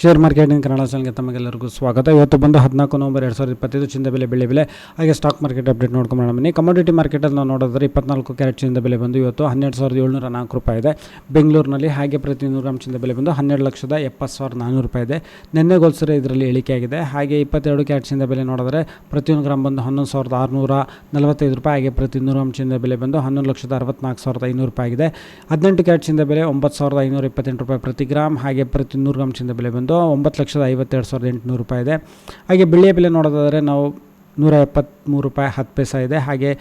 Share marketing Kannada ಚಾನಲ್ಗೆ ತಮಗೆಲ್ಲರಿಗೂ ಸ್ವಾಗತ. ಇವತ್ತು ಬಂದು ಹದಿನಾಲ್ಕು ನವಂಬರ್ ಎರಡು ಸಾವಿರದ ಇಪ್ಪತ್ತೈದು ಚಿಂದ ಬೆಲೆ ಬೆಳೆ ಬೆಲೆ ಹಾಗೆ ಸ್ಟಾಕ್ ಮಾರ್ಕೆಟ್ ಅಪ್ಡೇಟ್ ನೋಡ್ಕೊಂಡು ಬನ್ನಿ ಕಮೋಡಿಟಿ ಮಾರ್ಕೆಟಲ್ಲಿ ನಾವು ನೋಡಿದ್ರೆ ಇಪ್ಪತ್ನಾಲ್ಕು ಕ್ಯಾರೆಟ್ ಚಿಂದ ಬೆಲೆ ಬಂದು ಇವತ್ತು ಹನ್ನೆರಡು ಸಾವಿರದ ಏಳ್ನೂರ ನಾಲ್ಕು ರೂಪಾಯಿ ಇದೆ. ಬೆಂಗಳೂರಿನಲ್ಲಿ ಹಾಗೆ ಪ್ರತಿ ನೂರು ಗ್ರಾಮ್ ಚಿಂದ ಬೆಲೆ ಬಂದು ಹನ್ನೆರಡು ಲಕ್ಷದ ಎಪ್ಪತ್ತು ಸಾವಿರದ ನಾನ್ನೂರು ರೂಪಾಯಿ ಇದೆ. ನಿನ್ನೆ ಹೋಲ್ಸಿದ್ರೆ ಇದರಲ್ಲಿ ಇಳಿಕೆ ಆಗಿದೆ. ಹಾಗೆ ಇಪ್ಪತ್ತೆರಡು ಕ್ಯಾರೆಟ್ ಚಿಂದ ಬೆಲೆ ನೋಡಿದ್ರೆ ಪ್ರತಿಯೊಂದು ಗ್ರಾಮ್ ಬಂದು ಹನ್ನೊಂದು ಸಾವಿರದ ಆರುನೂರ ನಲವತ್ತೈದು ರೂಪಾಯಿ. ಹಾಗೆ ಪ್ರತಿ ನೂರು ಗ್ರಾಮ್ ಚಿಂದ ಬೆಲೆ ಬಂದು ಹನ್ನೊಂದು ಲಕ್ಷದ ಅರವತ್ನಾಲ್ಕು ಸಾವಿರದ ಐನೂರು ರೂಪಾಯಿ ಆಗಿದೆ. ಹದಿನೆಂಟು ಕ್ಯಾರೆಟ್ ಚಿಂದ ಬೆಲೆ ಒಂಬತ್ತು ಸಾವಿರದ ಐನೂರ ಇಪ್ಪತ್ತೆಂಟು ರೂಪಾಯಿ ಪ್ರತಿ ಗ್ರಾಮ್ ಹಾಗೆ ಪ್ರತಿ ನೂರು ಗ್ರಾಮ್ ಚಿಂದ ಬೆಲೆ ಬಂದು ಒಂಬತ್ತು ಲಕ್ಷದ ಐವತ್ತೆರಡು ಸಾವಿರದ ಎಂಟುನೂರು ರೂಪಾಯಿ ಇದೆ. ಹಾಗೆ ಬೆಳ್ಳಿಯ ಬೆಲೆ ನೋಡೋದಾದರೆ ನಾವು ನೂರ ಎಪ್ಪತ್ತ್ಮೂರು ರೂಪಾಯಿ ಹತ್ತು ಪೈಸೆ ಇದೆ. ಹಾಗೆ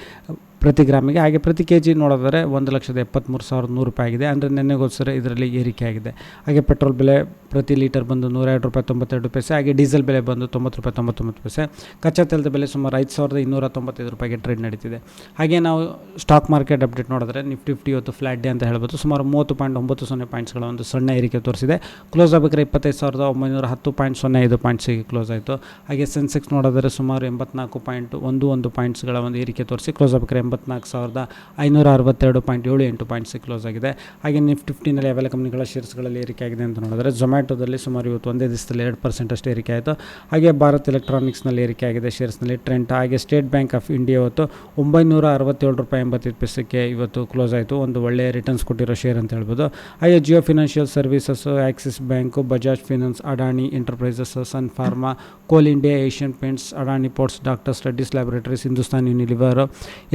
ಪ್ರತಿ ಗ್ರಾಮಿಗೆ. ಹಾಗೆ ಪ್ರತಿ ಕೆ ಜಿ ನೋಡೋದಾದರೆ ಒಂದು ಲಕ್ಷದ ಎಪ್ಪತ್ತ್ಮೂರು ಸಾವಿರದ ನೂರು ರೂಪಾಯಿ ಆಗಿದೆ. ಅಂದರೆ ನೆನ್ನೆಗೋಸ್ಕರ ಇದರಲ್ಲಿ ಏರಿಕೆ ಆಗಿದೆ. ಹಾಗೆ ಪೆಟ್ರೋಲ್ ಬೆಲೆ ಪ್ರತಿ ಲೀಟರ್ ಬಂದು ನೂರೆರಡು ರೂಪಾಯಿ, ತೊಂಬತ್ತೆರಡು ಪೈಸೆ. ಹಾಗೆ ಡೀಸೆಲ್ ಬೆಲೆ ಬಂದು ತೊಂಬತ್ತು ರೂಪಾಯಿ, ತೊಂಬತ್ತೊಂಬತ್ತು ಪೈಸೆ. ಕಚ್ಚಾ ತೈಲದ ಬೆಲೆ ಸುಮಾರು ಐದು ಸಾವಿರದ ಇನ್ನೂರ ತೊಂಬತ್ತೈದು ರೂಪಾಯಿಗೆ ಟ್ರೇಡ್ ನಡೀತಿದೆ. ಹಾಗೆ ನಾವು ಸ್ಟಾಕ್ ಮಾರ್ಕೆಟ್ ಅಪ್ಡೇಟ್ ನೋಡಿದ್ರೆ ನಿಫ್ಟಿ ಫಿಫ್ಟಿ ಇವತ್ತು ಫ್ಲಾಟ್ ಡೇ ಅಂತ ಹೇಳ್ಬೋದು. ಸುಮಾರು ಮೂವತ್ತು ಪಾಯಿಂಟ್ ಒಂಬತ್ತು ಸೊನ್ನೆ ಪಾಯಿಂಟ್ಸ್ಗಳ ಒಂದು ಸಣ್ಣ ಏರಿಕೆ ತೋರಿಸಿದೆ. ಕ್ಲೋಸ್ ಆಗಬೇಕಾದ್ರೆ ಇಪ್ಪತ್ತೈದು ಸಾವಿರದ ಒಂಬೈನೂರ ಹತ್ತು ಪಾಯಿಂಟ್ ಸೊನ್ನೆ ಐದು ಪಾಯಿಂಟ್ಸಿಗೆ ಕ್ಲೋಸ್ ಆಯಿತು. ಹಾಗೆ ಸೆನ್ಸೆಕ್ಸ್ ನೋಡಿದ್ರೆ ಸುಮಾರು ಎಂಬತ್ನಾಲ್ಕು ಪಾಯಿಂಟ್ ಒಂದು ಒಂದು ಪಾಯಿಂಟ್ಸ್ಗಳ ಒಂದು ಏರಿಕೆ ತೋರಿಸಿ ಕ್ಲೋಸ್ ಆಗಬೇಕಾದ್ರೆ ಎಂಬತ್ನಾಲ್ಕು ಸಾವಿರದ ಐನೂರ ಅರವತ್ತೆರಡು ಪಾಯಿಂಟ್ ಏಳು ಎಂಟು ಪಾಯಿಂಟ್ಸಿಗೆ ಕ್ಲೋಸ್ ಆಗಿದೆ. ಹಾಗೆ ನಿಫ್ಟಿ ಫಿಫ್ಟಿನಲ್ಲಿ ಅವೆಲ್ಲ ಕಂಪ್ನಿಗಳ ಶೇರ್ಸ್ಗಳಲ್ಲಿ ಏರಿಕೆ ಆಗಿದೆ ಅಂತ ನೋಡಿದ್ರೆ ಝೊಮ್ಯಾಟೋದಲ್ಲಿ ಸುಮಾರು ಇವತ್ತು ಒಂದೇ ದಿವಸದಲ್ಲಿ ಎರಡು ಪರ್ಸೆಂಟ್ ಅಷ್ಟು ಏರಿಕೆ ಆಯಿತು. ಹಾಗೆ ಭಾರತ್ ಎಲೆಕ್ಟ್ರಾನಿಕ್ಸ್ನಲ್ಲಿ ಏರಿಕೆ ಆಗಿದೆ ಶೇರ್ಸ್ನಲ್ಲಿ ಟ್ರೆಂಟ್ ಹಾಗೆ ಸ್ಟೇಟ್ ಬ್ಯಾಂಕ್ ಆಫ್ ಇಂಡಿಯಾ ಇವತ್ತು ಒಂಬೈನೂರ ಅರವತ್ತೇಳು ರೂಪಾಯಿ ಎಂಬತ್ತೈದು ಪೈಸಕ್ಕೆ ಇವತ್ತು ಕ್ಲೋಸ್ ಆಯಿತು. ಒಂದು ಒಳ್ಳೆಯ ರಿಟರ್ನ್ಸ್ ಕೊಟ್ಟಿರೋ ಶೇರ್ ಅಂತ ಹೇಳ್ಬೋದು. ಹಾಗೆ Jio financial services Axis bank Bajaj finance Adani enterprises Sun Pharma Coal India Asian Paints Adani Ports doctor's Reddy's laboratories Hindustan Unilever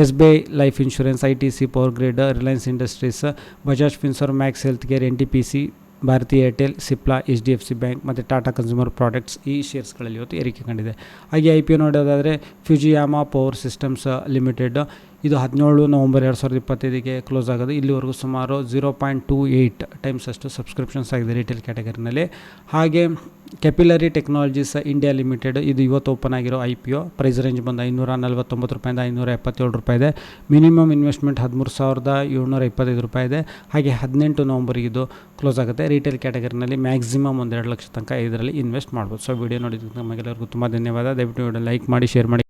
S B I life insurance, I T C, power grid, Reliance Industries, Bajaj Finserv, Max health care, N T P C, Bharti Airtel, Cipla, H D F C bank ಮತ್ತು Tata consumer products ಈ ಶೇರ್ಸ್ಗಳಲ್ಲಿ ಇವತ್ತು ಏರಿಕೆ ಕಂಡಿದೆ. ಹಾಗೆ I P ಒ ನೋಡೋದಾದರೆ ಫ್ಯೂಜಿಯಾಮಾ power systems limited ಇದು ಹದಿನೇಳು November ಎರಡು ಸಾವಿರದ ಇಪ್ಪತ್ತೈದಕ್ಕೆ ಕ್ಲೋಸ್ ಆಗೋದು. ಇಲ್ಲಿವರೆಗೂ ಸುಮಾರು zero point two eight times ಅಷ್ಟು ಸಬ್ಸ್ಕ್ರಿಪ್ಷನ್ಸ್ ಆಗಿದೆ ರಿಟೇಲ್ ಕ್ಯಾಟಗರಿನಲ್ಲಿ ಹಾಗೆ ಕೆಪಿಲರಿ ಟೆಕ್ನಾಲಜೀಸ್ ಇಂಡಿಯಾ ಲಿಮಿಟೆಡ್ ಇದು ಇವತ್ತು ಓಪನ್ ಆಗಿರೋ I P O price range ಬಂದು ಐನೂರ ನಲ್ವತ್ತೊಂಬತ್ತು ರೂಪಾಯಿಂದ ಐನೂರ ಎಪ್ಪತ್ತೇಳು ರೂಪಾಯಿ ಇದೆ. ಮಿನಿಮಮ್ ಇನ್ವೆಸ್ಟ್ಮೆಂಟ್ ಹದಿಮೂರು ಸಾವಿರದ ಏಳ್ನೂರ ಇಪ್ಪತ್ತೈದು ರೂಪಾಯಿ ಇದೆ. ಹಾಗೆ ಹದಿನೆಂಟು ನವಂಬರಿಗೆ ಇದು ಕ್ಲೋಸ್ ಆಗುತ್ತೆ. ರಿಟೇಲ್ ಕ್ಯಾಟಗರಿನಲ್ಲಿ ಮ್ಯಾಕ್ಸಿಮಮ್ ಒಂದು ಎರಡು ಲಕ್ಷ ತನಕ ಇದರಲ್ಲಿ ಇನ್ವೆಸ್ಟ್ ಮಾಡ್ಬೋದು. ಸೊ ವಿಡಿಯೋ ನೋಡಿದ್ದಕ್ಕೆ ನಮಗೆಲ್ಲರಿಗೂ ತುಂಬ ಧನ್ಯವಾದ. ದಯವಿಟ್ಟು ವಿಡಿಯೋ ಲೈಕ್ ಮಾಡಿ ಶೇರ್ ಮಾಡಿ.